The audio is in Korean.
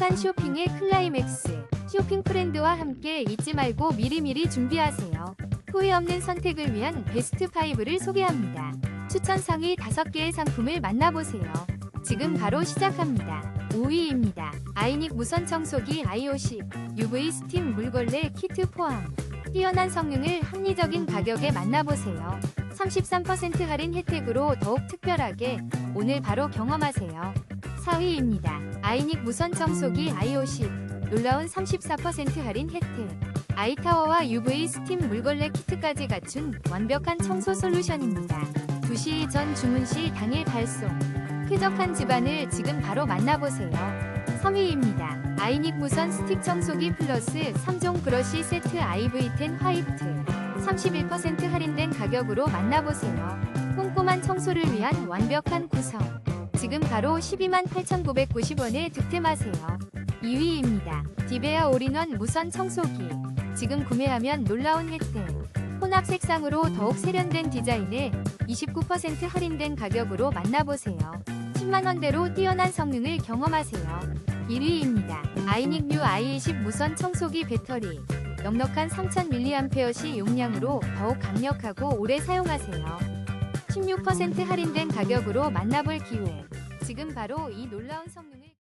행복한 쇼핑의 클라이맥스. 쇼핑 프렌드와 함께 잊지 말고 미리미리 준비하세요. 후회 없는 선택을 위한 베스트 5를 소개합니다. 추천 상위 5개의 상품을 만나보세요. 지금 바로 시작합니다. 5위입니다. 아이닉 무선 청소기 i50 UV 스팀 물걸레 키트 포함. 뛰어난 성능을 합리적인 가격에 만나보세요. 33% 할인 혜택으로 더욱 특별하게 오늘 바로 경험하세요. 4위입니다. 아이닉 무선 청소기 i50 놀라운 34% 할인 혜택. 아이타워와 UV 스팀 물걸레 키트까지 갖춘 완벽한 청소 솔루션입니다. 2시 전 주문 시 당일 발송. 쾌적한 집안을 지금 바로 만나보세요. 3위입니다. 아이닉 무선 스틱 청소기 플러스 3종 브러쉬 세트 IV10 화이트. 31% 할인된 가격으로 만나보세요. 꼼꼼한 청소를 위한 완벽한 구성. 지금 바로 128,990원에 득템하세요. 2위입니다. 디베아 올인원 무선 청소기. 지금 구매하면 놀라운 혜택. 혼합 색상으로 더욱 세련된 디자인에 29% 할인된 가격으로 만나보세요. 10만원대로 뛰어난 성능을 경험하세요. 1위입니다. 아이닉 뉴 i20 무선 청소기 배터리. 넉넉한 3000mAh 용량으로 더욱 강력하고 오래 사용하세요. 16% 할인된 가격으로 만나볼 기회. 지금 바로 이 놀라운 성능을